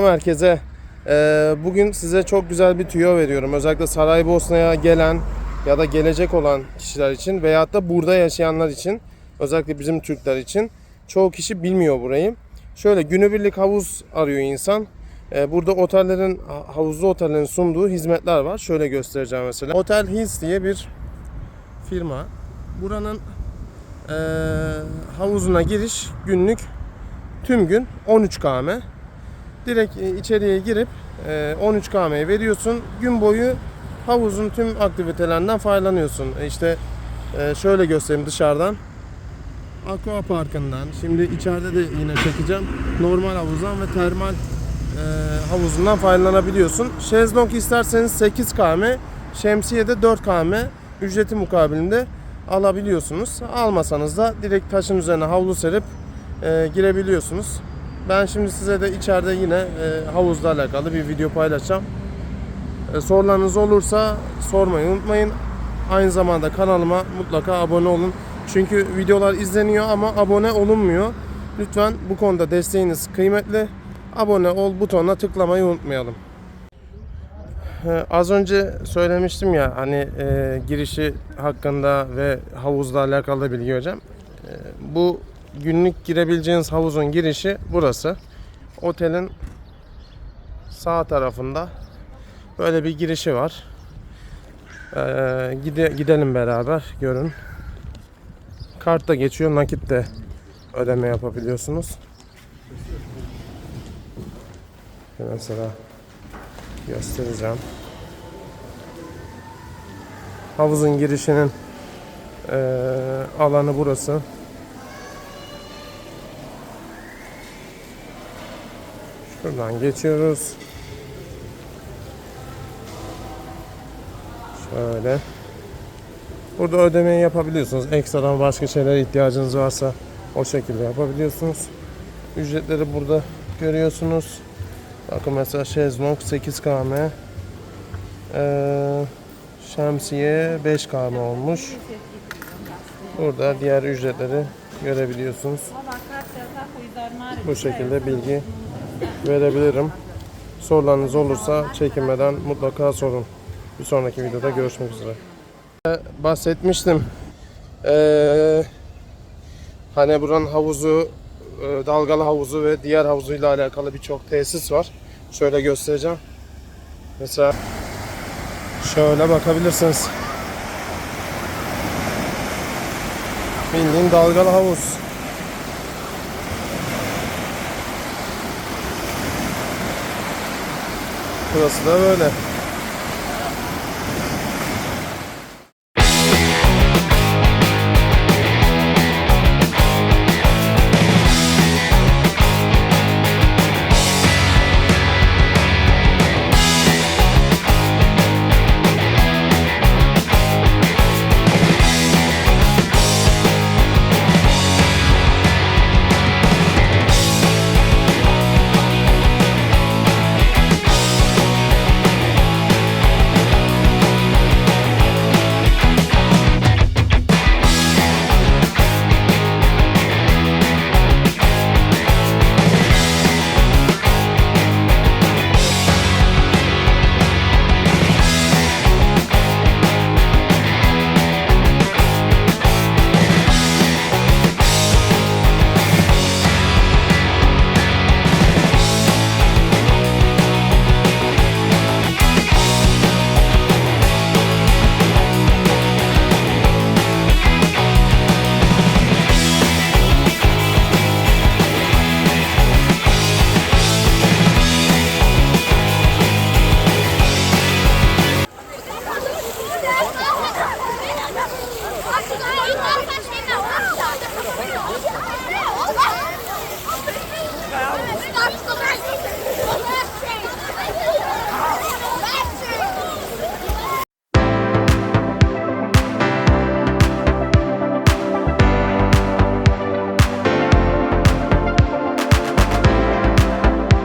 Merkeze Ee, bugün size çok güzel bir tüyo veriyorum. Özellikle Saraybosna'ya gelen ya da gelecek olan kişiler için veyahut da burada yaşayanlar için özellikle bizim Türkler için çoğu kişi bilmiyor burayı. Şöyle günübirlik havuz arıyor insan. Ee, burada otellerin havuzlu otellerin sunduğu hizmetler var. Şöyle göstereceğim mesela. Otel Hills diye bir firma. Buranın ee, havuzuna giriş günlük tüm gün 13 km. Direkt e, içeriye girip e, 13 km'ye veriyorsun. Gün boyu havuzun tüm aktivitelerinden faydalanıyorsun. E, İşte e, şöyle göstereyim dışarıdan. Aqua Parkı'ndan, şimdi içeride de yine çekeceğim. Normal havuzdan ve termal e, havuzundan faydalanabiliyorsun. Şezlong isterseniz 8 km, şemsiye de 4 km ücreti mukabilinde alabiliyorsunuz. Almasanız da direkt taşın üzerine havlu serip e, girebiliyorsunuz. Ben şimdi size de içeride yine e, havuzla alakalı bir video paylaşacağım. E, sorularınız olursa sormayı unutmayın. Aynı zamanda kanalıma mutlaka abone olun. Çünkü videolar izleniyor ama abone olunmuyor. Lütfen bu konuda desteğiniz kıymetli. Abone ol butonuna tıklamayı unutmayalım. E, Az önce söylemiştim ya hani e, girişi hakkında ve havuzla alakalı bilgi vereceğim. E, bu günlük girebileceğiniz havuzun girişi burası. Otelin sağ tarafında böyle bir girişi var. Ee, gide- gidelim beraber görün. Kartta geçiyor, nakit de ödeme yapabiliyorsunuz. Mesela göstereceğim. Havuzun girişinin eee, alanı burası. Şuradan geçiyoruz. Şöyle. Burada ödemeyi yapabiliyorsunuz. Ekstradan başka şeylere ihtiyacınız varsa o şekilde yapabiliyorsunuz. Ücretleri burada görüyorsunuz. Bakın mesela şezlong 8 km. Ee, şemsiye 5 km olmuş. Burada diğer ücretleri görebiliyorsunuz. Bu şekilde bilgi verebilirim. Sorularınız olursa çekinmeden mutlaka sorun. Bir sonraki videoda görüşmek üzere. Ee, Bahsetmiştim. Ee, hani buranın havuzu, e, dalgalı havuzu ve diğer havuzuyla alakalı birçok tesis var. Şöyle göstereceğim. Mesela şöyle bakabilirsiniz. Bildiğin dalgalı havuz. Burası da böyle.